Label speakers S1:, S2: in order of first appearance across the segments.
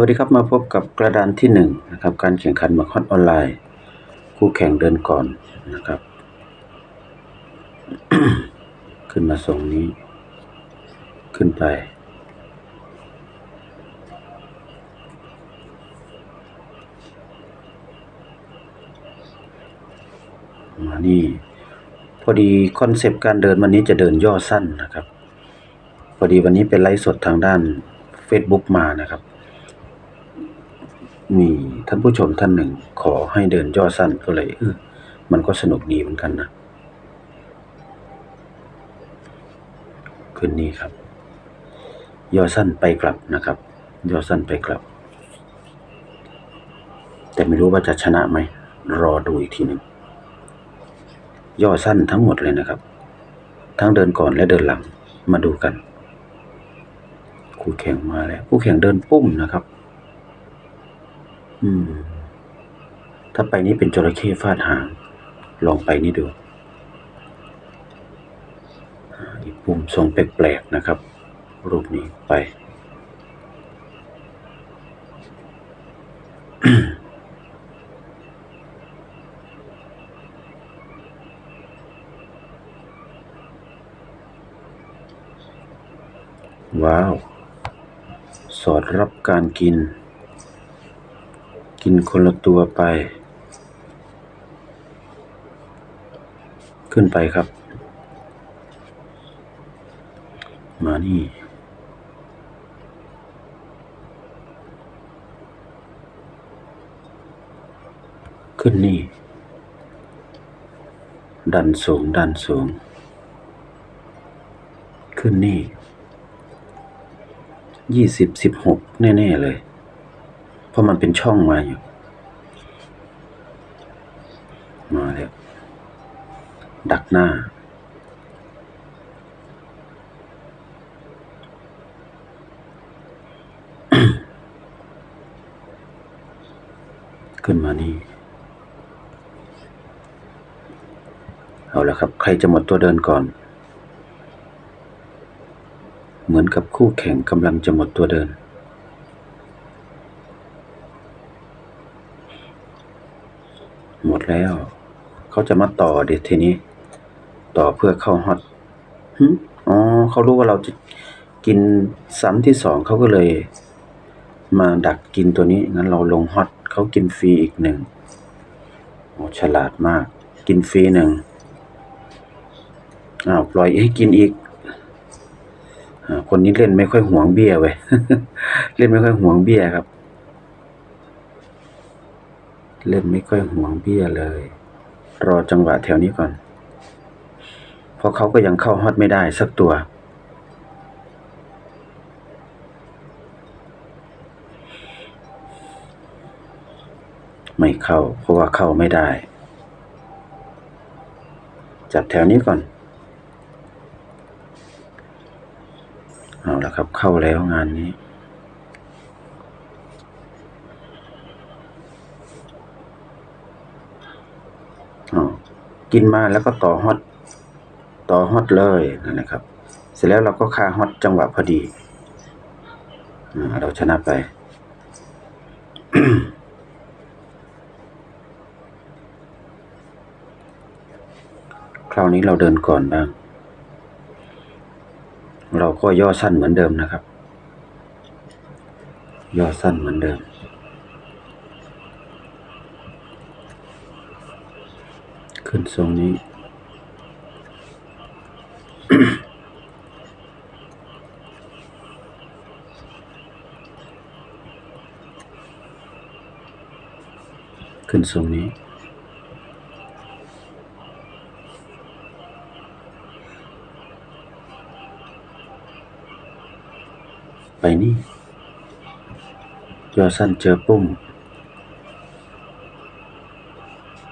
S1: วัสดีครับมาพบกับกระดานที่หนึ่งนะครับการแข่งขันมาคอนออนไลน์ คู่แข่งเดินก่อนนะครับ ขึ้นมาส่งนี้ ขึ้นไป มานี่ พอดีคอนเซปต์การเดินวันนี้จะเดินย่อสั้นนะครับ พอดีวันนี้เป็นไลฟ์สดทางด้าน Facebook มานะครับ มีท่านผู้ชมท่านหนึ่งขอให้เดินย่อสั้นก็เลยเออมันก็สนุกดีเหมือนกันนะขึ้นนี่ครับ ย่อสั้นไปกลับนะครับ ย่อสั้นไปกลับ แต่ไม่รู้ว่าจะชนะไหม รอดูอีกทีหนึ่งย่อสั้นทั้งหมดเลยนะครับ ทั้งเดินก่อนและเดินหลังมาดูกัน คู่แข่งมาแล้ว คู่แข่งเดินปุ้มนะครับ อืม ถ้าไปนี่เป็นจระเข้ฟาดหาง ลองไปนี่ดูอีกปุ่มทรงแปลกๆนะครับ รูปนี้ไป ว้าว สอดรับการกิน กินคนละตัวไป ขึ้นไปครับ มานี่ขึ้นนี่ ดันสูง ดันสูง ขึ้นนี่ยี่สิบสิบหกแน่ ๆ เลย เพราะมันเป็นช่องมาอยู่ มาแล้ว ดักหน้า ขึ้นมานี่ เอาละครับ ใครจะหมดตัวเดินก่อน เหมือนกับคู่แข่งกำลังจะหมดตัวเดิน หมด แล้ว เขาจะมาต่อเด็ดทีนี้ ต่อเพื่อเข้าฮอตหึอ๋อเขารู้ว่าเราจะกินซ้ำที่สองเขาก็เลย มาดักกินตัวนี้ งั้นเราลงฮอตเขากินฟรีอีกหนึ่งโอ้ฉลาดมาก กินฟรีหนึ่งอ้าวปล่อยให้กินอีกอคนนี้เล่นไม่ค่อยหวงเบี้ยเว้ย เล่นไม่ค่อยหวงเบี้ยครับ เล่นไม่ค่อยห่วงเบี้ยเลย รอจังหวะแถวนี้ก่อน เพราะเขาก็ยังเข้าฮอตไม่ได้สักตัว ไม่เข้า เพราะว่าเข้าไม่ได้ จับแถวนี้ก่อน เอาละครับเข้าแล้วงานนี้ อ๋อ กินมาแล้วก็ต่อฮอตต่อฮอตเลยนะครับ เสร็จแล้วเราก็คาฮอตจังหวะพอดี เราชนะไป คราวนี้เราเดินก่อนบ้าง เราก็ย่อสั้นเหมือนเดิมนะครับ ย่อสั้นเหมือนเดิม ขึ้นทรงนี้ ขึ้นทรงนี้ไปนี่ยอสั้นเจอปุ้ม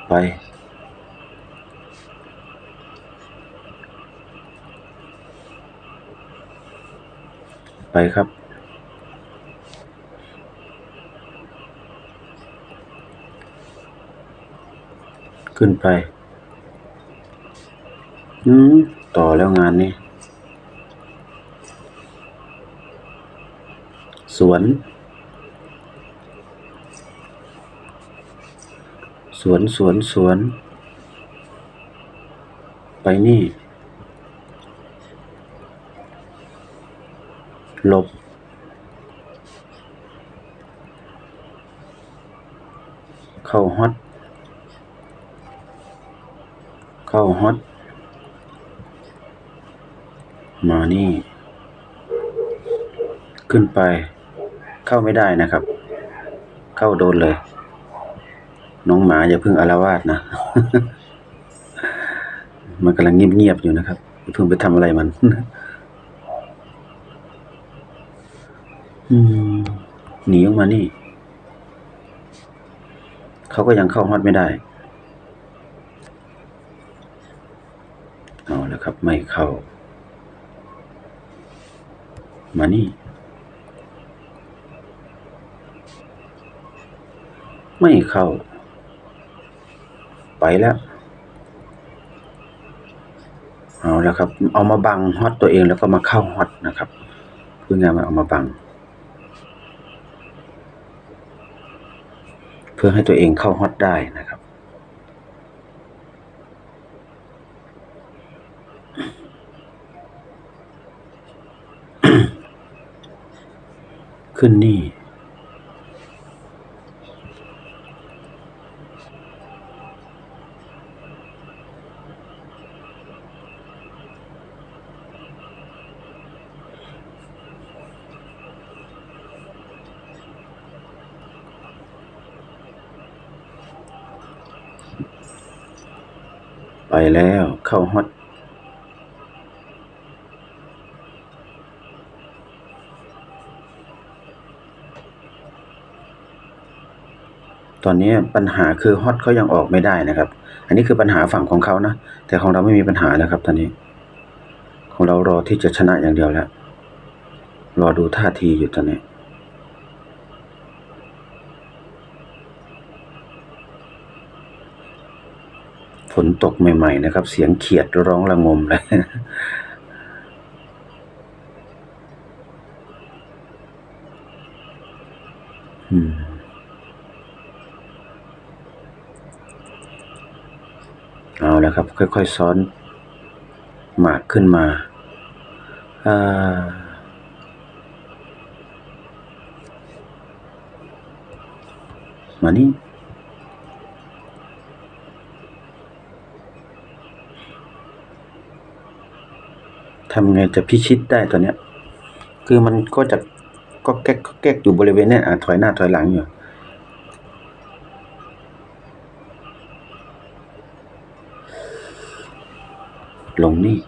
S1: ไป ไปครับ ขึ้นไป อืม ต่อแล้วงานนี้ สวน สวน สวน สวน ไปนี่ ลบ เข้าฮอต เข้าฮอต มานี่ ขึ้นไป เข้าไม่ได้นะครับ เข้าโดนเลย น้องหมาอย่าเพิ่งอารวาสนะ มันกำลังเงียบๆอยู่นะครับอย่าเพิ่งไปทำอะไรมัน อืม หนีออกมานี่ เขาก็ยังเข้าฮอตไม่ได้ เอาแล้วครับ ไม่เข้า มานี่ ไม่เข้า ไปแล้วเอาแล้วครับ เอามาบังฮอตตัวเองแล้วก็มาเข้าฮอตนะครับพูดง่ายๆว่าเอามาบัง พื่อให้ตัวเองเข้าฮอตได้นะครับ ขึ้นนี่ แล้วเข้าฮอตตอนนี้ปัญหาคือฮอตเขายังออกไม่ได้นะครับ อันนี้คือปัญหาฝั่งของเขานะ แต่ของเราไม่มีปัญหาแล้วครับ ตอนนี้ ของเรารอที่จะชนะอย่างเดียวแล้ว รอดูท่าทีอยู่ตอนนี้ ฝนตกใหม่ ๆ นะครับ เสียงเขียดร้องระงมเลยอืมเอาแล้วครับ ค่อย ๆ ซ้อน หมากขึ้นมาอ่ามานี่ ทำไงจะพิชิตได้ตัวเนี้ย คือมันก็จะก็แก๊กก็แก๊กอยู่บริเวณเนี้ยอะถอยหน้าถอยหลังอยู่ลงนี่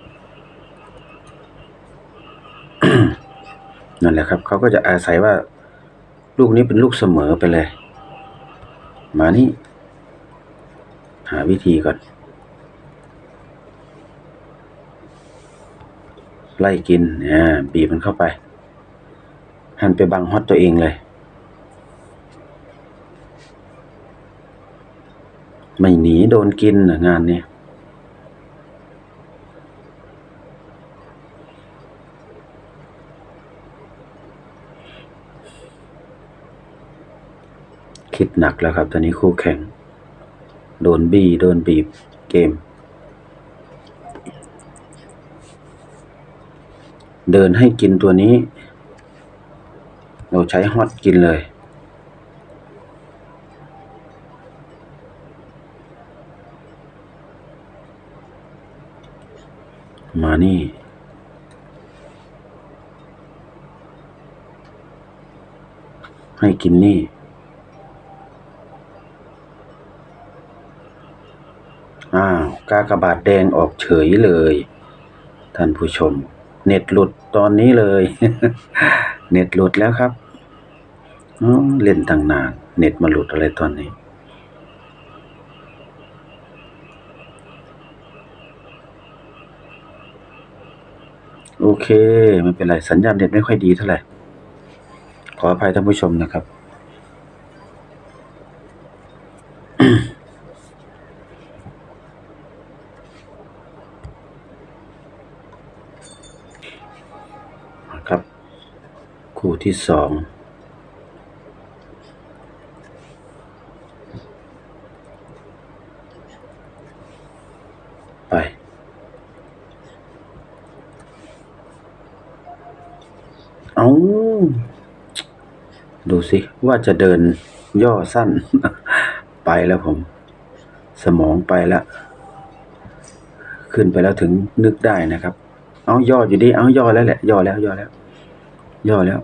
S1: นั่นแหละครับ เขาก็จะอาศัยว่า ลูกนี้เป็นลูกเสมอไปเลย มานี่ หาวิธีก่อน ไล่กินอ่าบีบมันเข้าไป หันไปบังฮอตตัวเองเลย ไม่หนีโดนกินนะงานเนี้ยคิดหนักแล้วครับ ตอนนี้คู่แข่ง โดนบี้โดนบีบเกม เดินให้กินตัวนี้ เราใช้ฮอตกินเลย มานี่ ให้กินนี่ อ้าว กากบาทแดงออกเฉยเลย ท่านผู้ชม เน็ตหลุดตอนนี้เลย เน็ตหลุดแล้วครับเล่นตั้งนาน เน็ตมาหลุดอะไรตอนนี้ โอเค ไม่เป็นไร สัญญาณเน็ตไม่ค่อยดีเท่าไหร่ ขออภัยท่านผู้ชมนะครับ ที่สองไป เอาดูสิ ว่าจะเดินย่อสั้น ไปแล้วผม สมองไปแล้ว ขึ้นไปแล้วถึงนึกได้นะครับ เอาย่ออยู่ดี เอาย่อแล้วแหละ ย่อแล้วย่อแล้ว ย่อแล้ว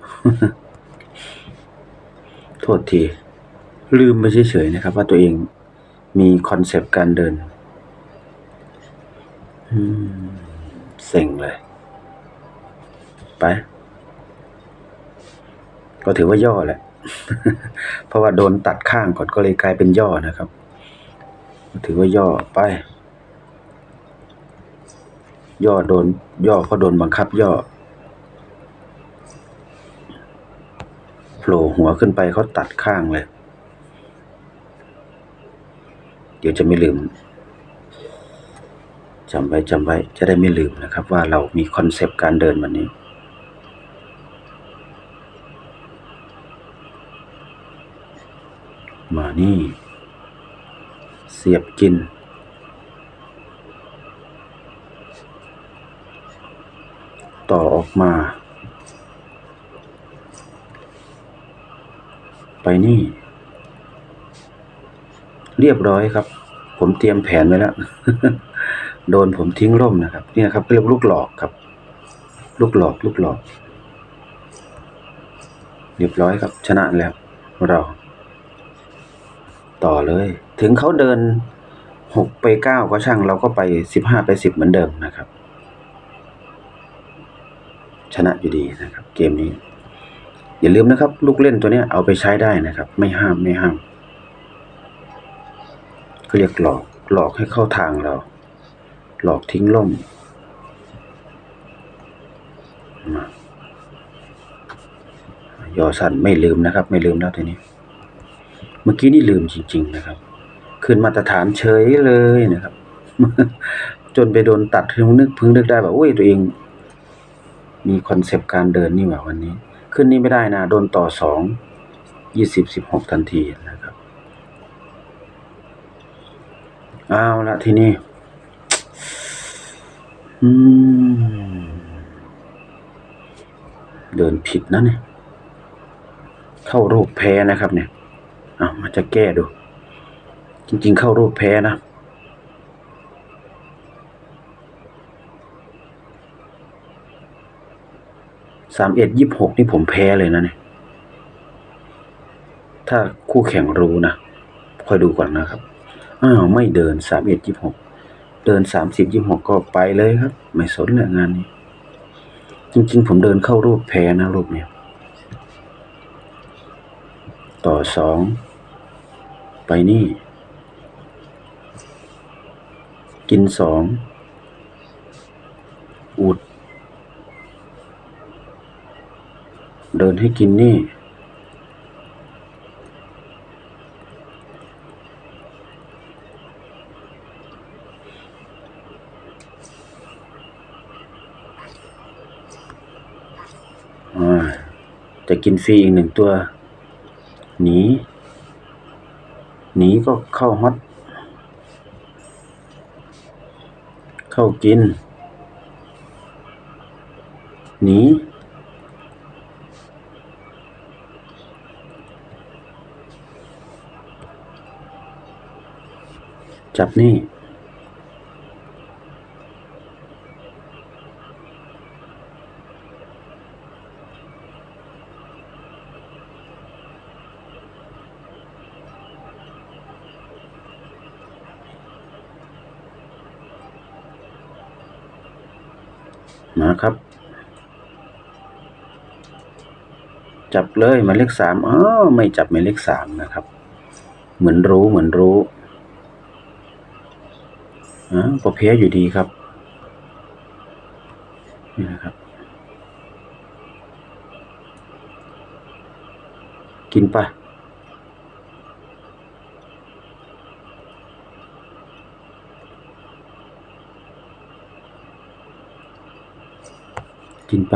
S1: โทษที ลืมไปเฉยๆนะครับ ว่าตัวเองมีคอนเซปต์การเดินเซ็งเลย ไป ก็ถือว่าย่อแหละ เพราะว่าโดนตัดข้างก่อนก็เลยกลายเป็นย่อนะครับ ถือว่าย่อไป ย่อโดน ย่อเพราะโดนบังคับย่อ โผล่หัวขึ้นไปเขาตัดข้างเลย เดี๋ยวจะไม่ลืมจำไว้จำไว้จะได้ไม่ลืมนะครับ ว่าเรามีคอนเซปต์การเดินวันนี้ มานี่ เสียบกิน ต่อออกมา ไปนี่ เรียบร้อยครับ ผมเตรียมแผนไว้แล้ว โดนผมทิ้งร่มนะครับนี่นะครับเรียกลูกหลอกครับ ลูกหลอก ลูกหลอก เรียบร้อยครับ ชนะแล้วเรา ต่อเลย ถึงเขาเดินหกไปเก้าก็ช่างเราก็ไปสิบห้าไปสิบเหมือนเดิมนะครับ ชนะอยู่ดีนะครับ เกมนี้ อย่าลืมนะครับ ลูกเล่นตัวนี้เอาไปใช้ได้นะครับ ไม่ห้ามไม่ห้ามก็เรียกหลอกหลอกให้เข้าทางเรา หลอกทิ้งล่มมายอสั้นไม่ลืมนะครับ ไม่ลืมแล้วทีนี้ เมื่อกี้นี่ลืมจริง ๆ นะครับ ขึ้นมาตรฐานเฉยเลยนะครับ จนไปโดนตัดเพิ่งนึกพิ่งนึกได้แบบอุ้ยตัวเอง มีคอนเซปต์การเดินนี่หว่าวันนี้ ขึ้นนี่ไม่ได้นะ โดนต่อสองยี่สิบสิบหกทันทีนะครับ เอาละทีนี้เดินผิดนะเนี่ย เข้ารูปแพ้นะครับเนี่ย เอามาจะแก้ดู จริง ๆ เข้ารูปแพ้นะ สามเอ็ดยี่หกนี่ผมแพ้เลยนะเนี่ย ถ้าคู่แข่งรู้นะ คอยดูก่อนนะครับ อ้าวไม่เดินสามเอ็ดยี่หก เดินสามสิบยี่หกก็ไปเลยครับ ไม่สนเลยงานนี้ จริง ๆ ผมเดินเข้ารูปแพ้นะรูปเนี้ยต่อสอง ไปนี่ กินสอง อุด เดินให้กินนี่ จะกินฟรีอีกหนึ่งตัว หนี หนีก็เข้าฮอต เข้ากิน หนี จับนี่ มาครับ จับเลยหมายเลขสามอ๋อไม่จับหมายเลขสามนะครับ เหมือนรู้เหมือนรู้ อ๋อก็แพ้อยู่ดีครับ นี่นะครับ กินไปกินไป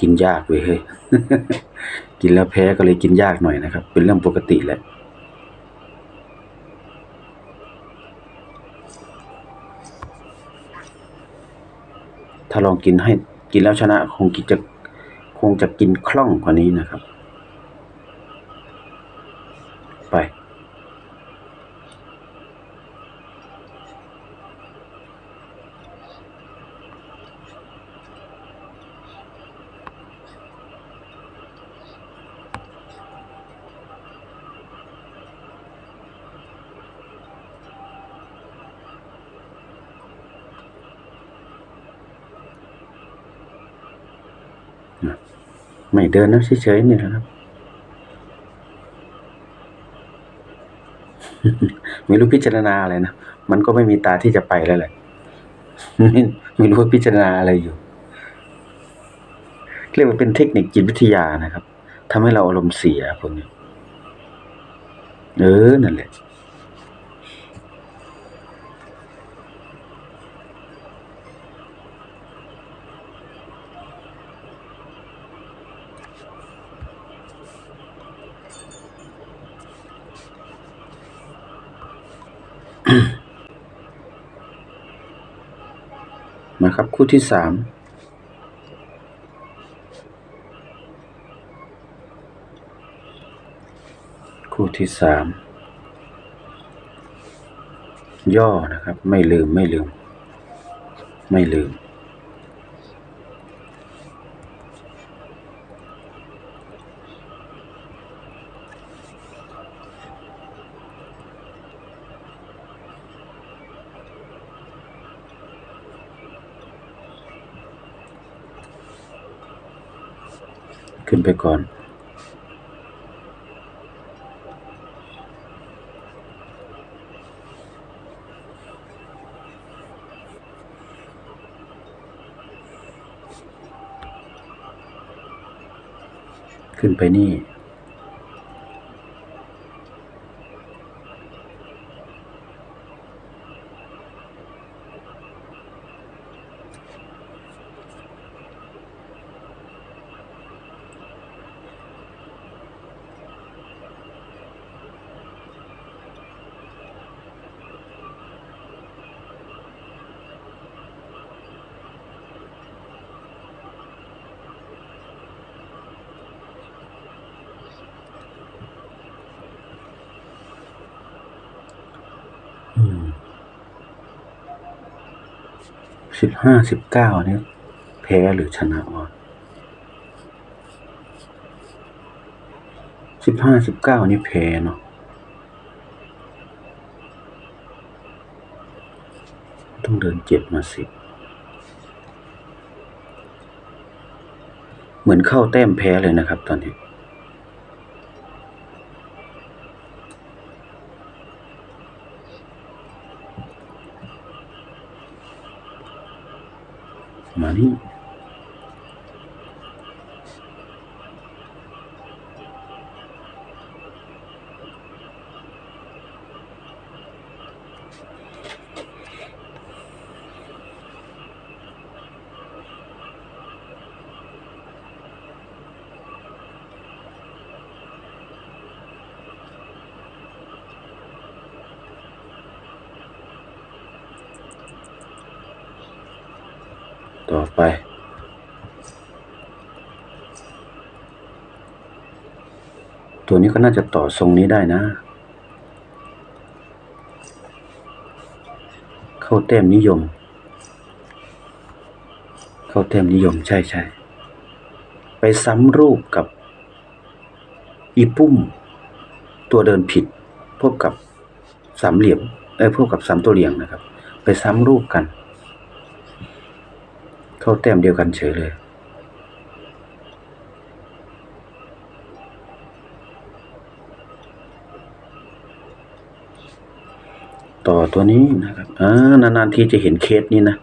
S1: กินยากเว้ยเฮ้ยกินแล้วแพ้ก็เลยกินยากหน่อยนะครับ เป็นเรื่องปกติแหละถ้าลองกินให้กินแล้วชนะคงกินจะคงจะกินคล่องกว่านี้นะครับ ไม่เดินนะเฉยๆนี่แหละครับ ไม่รู้พิจารณาอะไรนะ มันก็ไม่มีตาที่จะไปแล้วแหละไม่ไม่รู้ว่าพิจารณาอะไรอยู่ เรียกว่าเป็นเทคนิคจิตวิทยานะครับทำให้เราอารมณ์เสียพวกนี้เออ นั่นแหละ มาครับคู่ที่สามคู่ที่สามย่อนะครับ ไม่ลืมไม่ลืม ไม่ลืม ขึ้น ไปก่อนขึ้นไปนี่ สิบห้าสิบเก้าเนี่ยแพ้หรือชนะวะสิบห้าสิบเก้านี่แพ้เนาะต้องเดินเจ็ดมาสิบเหมือนเข้าแต้มแพ้เลยนะครับตอนนี้ ม ต่อไป ตัวนี้ก็น่าจะต่อทรงนี้ได้นะ เข้าแต้มนิยม เข้าแต้มนิยมใช่ใช่ไปซ้ำรูปกับอีปุ้มตัวเดินผิดพบกับสามเหลี่ยมเอ้ยพบกับสามตัวเหลี่ยงนะครับ ไปซ้ำรูปกัน เขาแต้มเดียวกันเฉยเลย ต่อตัวนี้นะครับอ่านานๆทีจะเห็นเคสนี้นะ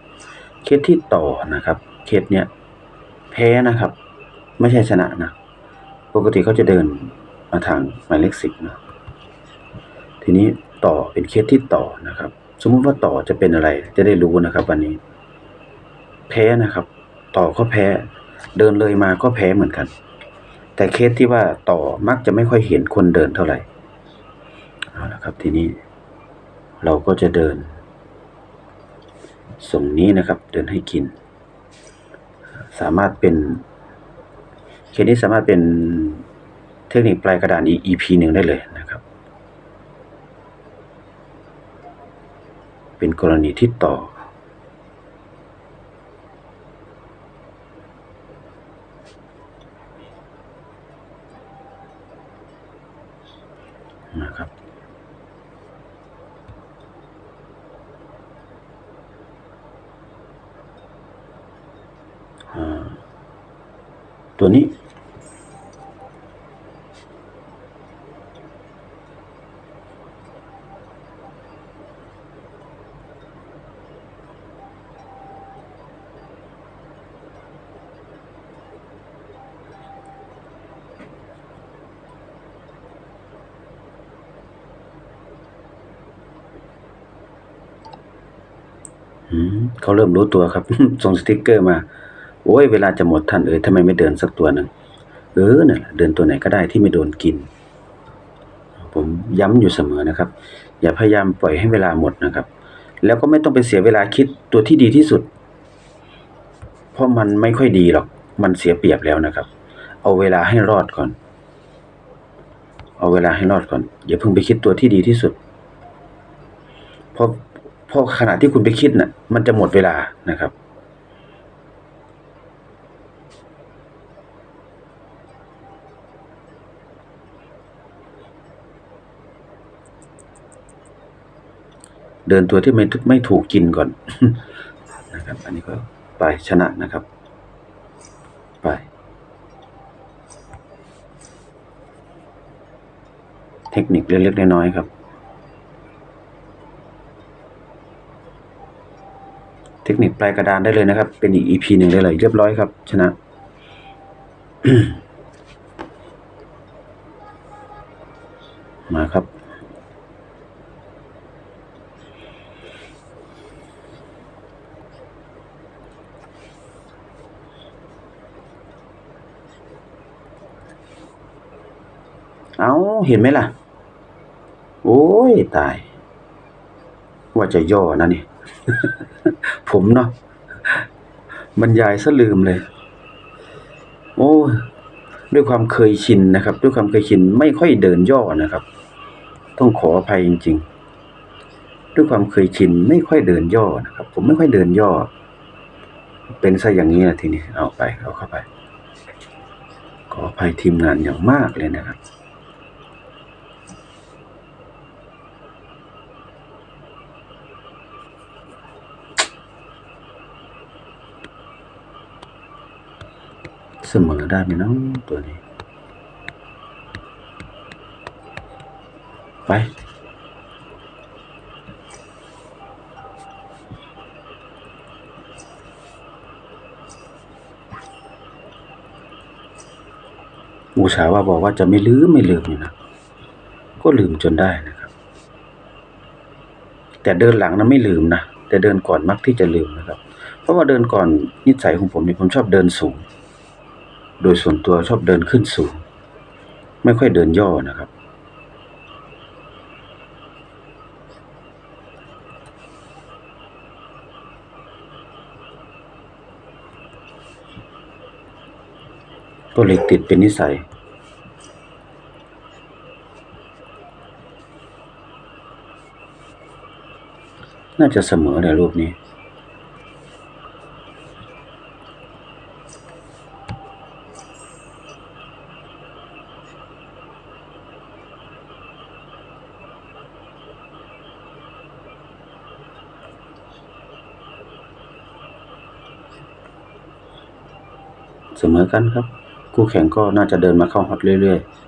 S1: เคสที่ต่อนะครับ เคสเนี้ยแพ้นะครับ ไม่ใช่ชนะนะ ปกติเขาจะเดินมาทางหมายเลขสิบนะทีนี้ต่อเป็นเคสที่ต่อนะครับ สมมุติว่าต่อจะเป็นอะไร จะได้รู้นะครับวันนี้ แพ้นะครับ ต่อก็แพ้ เดินเลยมาก็แพ้เหมือนกัน แต่เคสที่ว่าต่อมักจะไม่ค่อยเห็นคนเดินเท่าไหร่เอาละครับทีนี้ เราก็จะเดิน ส่งนี้นะครับ เดินให้กิน สามารถเป็นเคสนี้สามารถเป็นเทคนิคปลายกระดานอีก EP หนึ่งได้เลยนะครับ เป็นกรณีที่ต่อ นะครับ อ่า ตัวนี้ อืม เขาเริ่มรู้ตัวครับ ส่งสติกเกอร์มา โอ้ยเวลาจะหมดท่านเอ๋ยทำไมไม่เดินสักตัวหนึ่งเออเนี่ยเดินตัวไหนก็ได้ที่ไม่โดนกิน ผมย้ำอยู่เสมอนะครับ อย่าพยายามปล่อยให้เวลาหมดนะครับ แล้วก็ไม่ต้องไปเสียเวลาคิดตัวที่ดีที่สุด เพราะมันไม่ค่อยดีหรอก มันเสียเปรียบแล้วนะครับ เอาเวลาให้รอดก่อน เอาเวลาให้รอดก่อนอย่าเพิ่งไปคิดตัวที่ดีที่สุดเพราะเพราะขณะที่คุณไปคิดน่ะ มันจะหมดเวลานะครับ เดินตัวที่ไม่ไม่ถูกกินก่อนนะครับ อันนี้ก็ไปชนะนะครับ ไปเทคนิคเล็กๆน้อยๆครับ เท คนิคปลายกระดานได้เลยนะครับ เป็นอีก EP หนึ่งได้เลยเรียบร้อยครับ ชนะ มาครับ เอาเห็นไหมล่ะ โอ้ย ตาย ว่าจะย่อนะนี่ ผมเนาะบรรยายซะลืมเลย โอ้ด้วยความเคยชินนะครับ ด้วยความเคยชินไม่ค่อยเดินย่อนะครับ ต้องขออภัยจริง ๆ ด้วยความเคยชินไม่ค่อยเดินย่อนะครับ ผมไม่ค่อยเดินย่อ เป็นซะอย่างนี้นะทีนี้เอาไปเอาเข้าไป ขออภัยทีมงานอย่างมากเลยนะครับ สมอได้ไหมน้องตัวนี้ ไป อุตส่าว่าบอกว่าจะไม่ลืมไม่ลืมนี่นะ ก็ลืมจนได้นะครับ แต่เดินหลังนะไม่ลืมนะ แต่เดินก่อนมักที่จะลืมนะครับ เพราะว่าเดินก่อนนิสัยของผมเนี่ยผมชอบเดินสูง โดยส่วนตัวชอบเดินขึ้นสูง ไม่ค่อยเดินย่อนะครับ ก็เลยติดเป็นนิสัยน่าจะเสมอเลยรูปนี้ เสมอกันครับ คู่แข่งก็น่าจะเดินมาเข้าฮอตเรื่อยๆ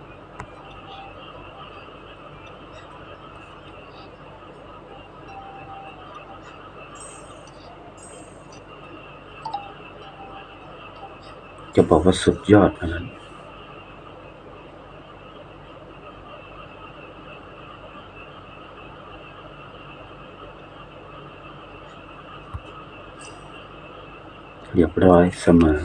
S1: จะบอกว่าสุดยอดอันนั้นเรียบร้อยเสมอ